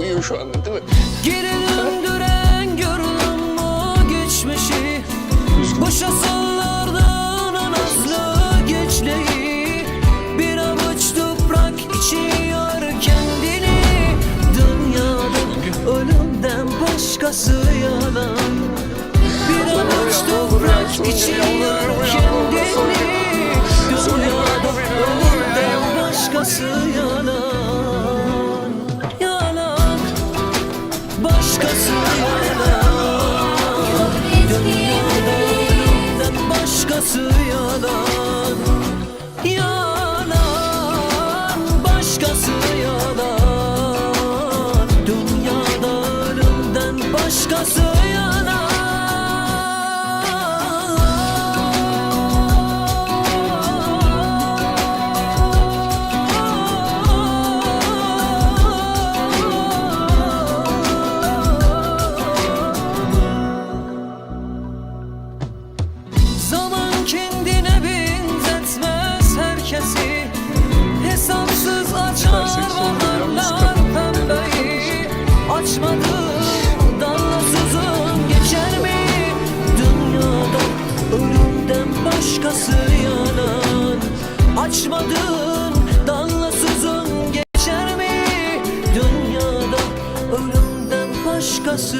yiyor şu anda değil mi? Geri döndüren görülen bu geçmişi Boşa sallardan anaslı geçleyi Bir avuç toprak içiyor kendini. Dünyada ölümden başkası yalan Bir avuç toprak içiyor Başkası yalan Dünyada ölümden başkası yalan. Yalan Başkası yalan Dünyada ölümden başkası ölümden başkası yalan Açmadın dallasızın geçer mi? Dünyada ölümden başkası